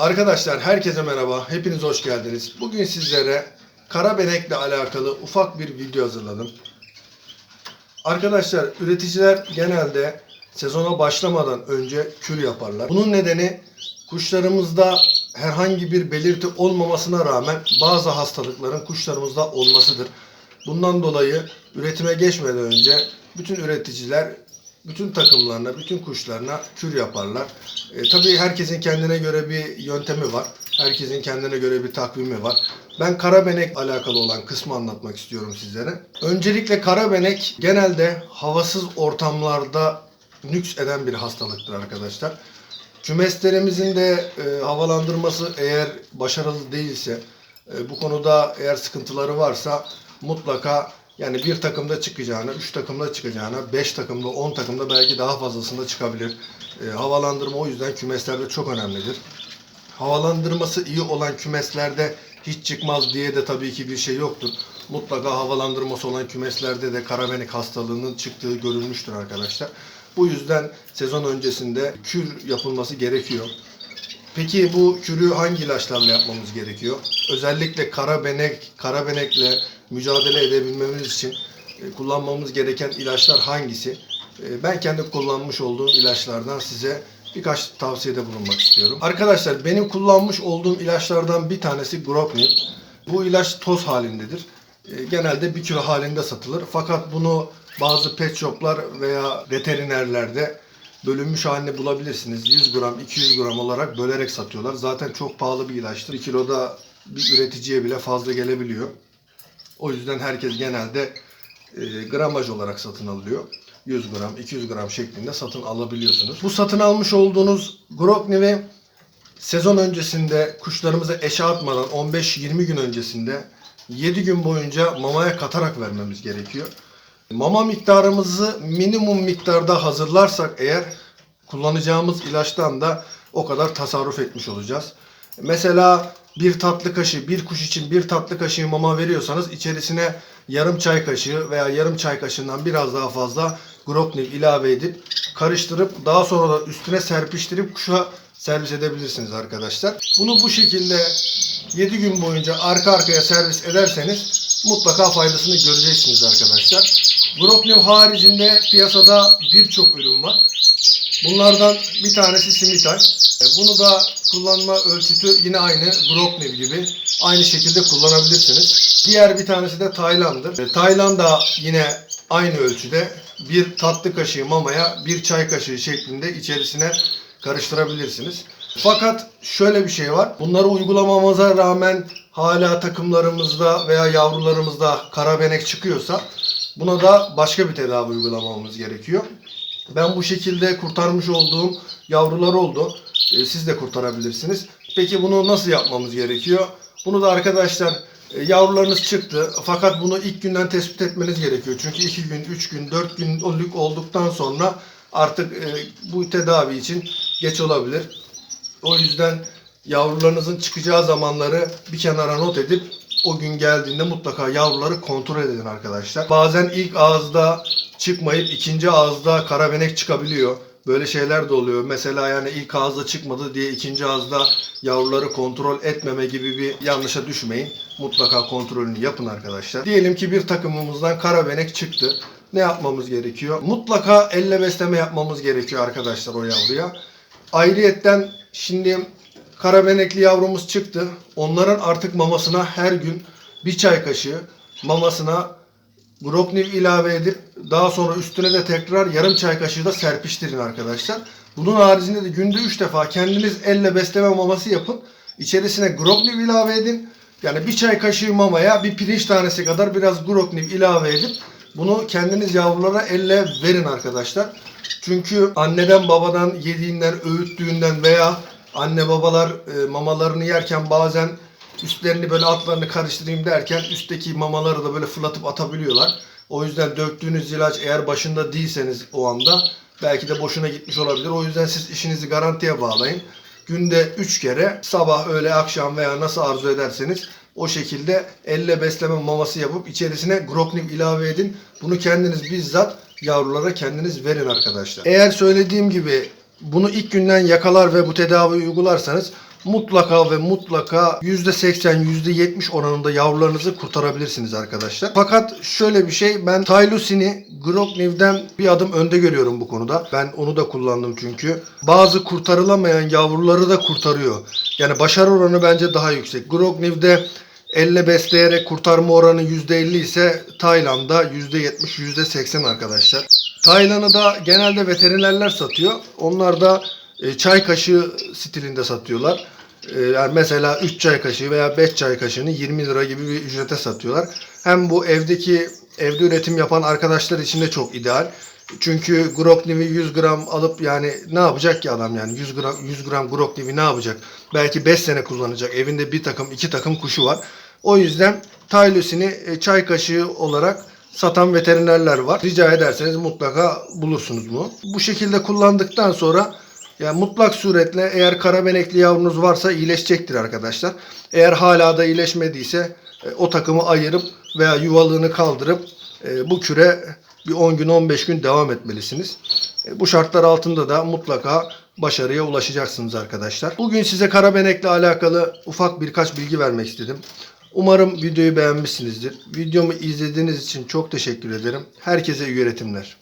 Arkadaşlar herkese merhaba. Hepiniz hoş geldiniz. Bugün sizlere kara benekle alakalı ufak bir video hazırladım. Arkadaşlar üreticiler genelde sezona başlamadan önce kür yaparlar. Bunun nedeni kuşlarımızda herhangi bir belirti olmamasına rağmen bazı hastalıkların kuşlarımızda olmasıdır. Bundan dolayı üretime geçmeden önce bütün üreticiler bütün takımlarına, bütün kuşlarına kür yaparlar. E, tabii herkesin kendine göre bir yöntemi var. Herkesin kendine göre bir takvimi var. Ben karabenek alakalı olan kısmı anlatmak istiyorum sizlere. Öncelikle karabenek genelde havasız ortamlarda nüks eden bir hastalıktır arkadaşlar. Kümeslerimizin de e, havalandırması eğer başarılı değilse, e, bu konuda eğer sıkıntıları varsa mutlaka yani bir takımda çıkacağına, üç takımda çıkacağına, beş takımda, on takımda belki daha fazlasında çıkabilir. E, havalandırma o yüzden kümeslerde çok önemlidir. Havalandırması iyi olan kümeslerde hiç çıkmaz diye de tabii ki bir şey yoktur. Mutlaka havalandırması olan kümeslerde de karabenik hastalığının çıktığı görülmüştür arkadaşlar. Bu yüzden sezon öncesinde kür yapılması gerekiyor. Peki bu kürü hangi ilaçlarla yapmamız gerekiyor? Özellikle karabenek, karabenekle mücadele edebilmemiz için e, kullanmamız gereken ilaçlar hangisi? E, Ben kendi kullanmış olduğum ilaçlardan size birkaç tavsiyede bulunmak istiyorum. Arkadaşlar benim kullanmış olduğum ilaçlardan bir tanesi Gropnil. Bu ilaç toz halindedir. E, Genelde bir kilo halinde satılır. Fakat bunu bazı pet shoplar veya veterinerlerde bölünmüş halini bulabilirsiniz. 100 gram, 200 gram olarak bölerek satıyorlar. Zaten çok pahalı bir ilaçtır. 1 kiloda bir üreticiye bile fazla gelebiliyor. O yüzden herkes genelde e, gramaj olarak satın alıyor. 100 gram, 200 gram şeklinde satın alabiliyorsunuz. Bu satın almış olduğunuz Groknivi sezon öncesinde kuşlarımıza eşe atmadan 15-20 gün öncesinde 7 gün boyunca mamaya katarak vermemiz gerekiyor. Mama miktarımızı minimum miktarda hazırlarsak eğer kullanacağımız ilaçtan da o kadar tasarruf etmiş olacağız. Mesela bir tatlı kaşığı, bir kuş için bir tatlı kaşığı mama veriyorsanız içerisine yarım çay kaşığı veya yarım çay kaşığından biraz daha fazla Groknil ilave edip karıştırıp daha sonra da üstüne serpiştirip kuşa servis edebilirsiniz arkadaşlar. Bunu bu şekilde 7 gün boyunca arka arkaya servis ederseniz mutlaka faydasını göreceksiniz arkadaşlar. Groknil haricinde piyasada birçok ürün var. Bunlardan bir tanesi Simitay. Bunu da kullanma ölçütü yine aynı Groknev gibi. Aynı şekilde kullanabilirsiniz. Diğer bir tanesi de Tayland'dır. E, Tayland da yine aynı ölçüde bir tatlı kaşığı mamaya bir çay kaşığı şeklinde içerisine karıştırabilirsiniz. Fakat şöyle bir şey var. Bunları uygulamamıza rağmen hala takımlarımızda veya yavrularımızda karabenek çıkıyorsa buna da başka bir tedavi uygulamamız gerekiyor. Ben bu şekilde kurtarmış olduğum yavrular oldu. Ee, siz de kurtarabilirsiniz. Peki bunu nasıl yapmamız gerekiyor? Bunu da arkadaşlar e, yavrularınız çıktı. Fakat bunu ilk günden tespit etmeniz gerekiyor. Çünkü 2 gün, 3 gün, 4 günlük olduktan sonra artık e, bu tedavi için geç olabilir. O yüzden yavrularınızın çıkacağı zamanları bir kenara not edip o gün geldiğinde mutlaka yavruları kontrol edin arkadaşlar. Bazen ilk ağızda çıkmayıp ikinci ağızda karabenek çıkabiliyor. Böyle şeyler de oluyor. Mesela yani ilk ağızda çıkmadı diye ikinci ağızda yavruları kontrol etmeme gibi bir yanlışa düşmeyin. Mutlaka kontrolünü yapın arkadaşlar. Diyelim ki bir takımımızdan karabenek çıktı. Ne yapmamız gerekiyor? Mutlaka elle besleme yapmamız gerekiyor arkadaşlar o yavruya. Ayrıyetten şimdi karabenekli yavrumuz çıktı. Onların artık mamasına her gün bir çay kaşığı mamasına Grokniv ilave edip daha sonra üstüne de tekrar yarım çay kaşığı da serpiştirin arkadaşlar. Bunun haricinde de günde 3 defa kendiniz elle besleme maması yapın. İçerisine Grokniv ilave edin. Yani bir çay kaşığı mamaya bir pirinç tanesi kadar biraz Grokniv ilave edip bunu kendiniz yavrulara elle verin arkadaşlar. Çünkü anneden babadan yediğinden, öğüttüğünden veya anne babalar e, mamalarını yerken bazen üstlerini böyle altlarını karıştırayım derken üstteki mamaları da böyle fırlatıp atabiliyorlar. O yüzden döktüğünüz ilaç eğer başında değilseniz o anda belki de boşuna gitmiş olabilir. O yüzden siz işinizi garantiye bağlayın. Günde 3 kere sabah, öğle, akşam veya nasıl arzu ederseniz o şekilde elle besleme maması yapıp içerisine Grokniv ilave edin. Bunu kendiniz bizzat yavrulara kendiniz verin arkadaşlar. Eğer söylediğim gibi bunu ilk günden yakalar ve bu tedaviyi uygularsanız mutlaka ve mutlaka %80 %70 oranında yavrularınızı kurtarabilirsiniz arkadaşlar. Fakat şöyle bir şey ben Tylosin'i Grokniv'den bir adım önde görüyorum bu konuda. Ben onu da kullandım çünkü. Bazı kurtarılamayan yavruları da kurtarıyor. Yani başarı oranı bence daha yüksek. Grokniv'de elle besleyerek kurtarma oranı %50 ise Tayland'da %70 %80 arkadaşlar. Tayland'ı da genelde veterinerler satıyor. Onlar da e, çay kaşığı stilinde satıyorlar. E, yani mesela 3 çay kaşığı veya 5 çay kaşığını 20 lira gibi bir ücrete satıyorlar. Hem bu evdeki evde üretim yapan arkadaşlar için de çok ideal. Çünkü Grokniv'i 100 gram alıp yani ne yapacak ki adam yani 100 gram 100 gram Grokniv'i ne yapacak? Belki 5 sene kullanacak. Evinde bir takım iki takım kuşu var. O yüzden Tylosin'i e, çay kaşığı olarak satan veterinerler var. Rica ederseniz mutlaka bulursunuz bunu. Bu şekilde kullandıktan sonra ya mutlak suretle eğer karabenekli yavrunuz varsa iyileşecektir arkadaşlar. Eğer hala da iyileşmediyse e, o takımı ayırıp veya yuvalığını kaldırıp e, bu küre bir 10 gün 15 gün devam etmelisiniz. E, Bu şartlar altında da mutlaka başarıya ulaşacaksınız arkadaşlar. Bugün size karabenekle alakalı ufak birkaç bilgi vermek istedim. Umarım videoyu beğenmişsinizdir. Videomu izlediğiniz için çok teşekkür ederim. Herkese iyi üretimler.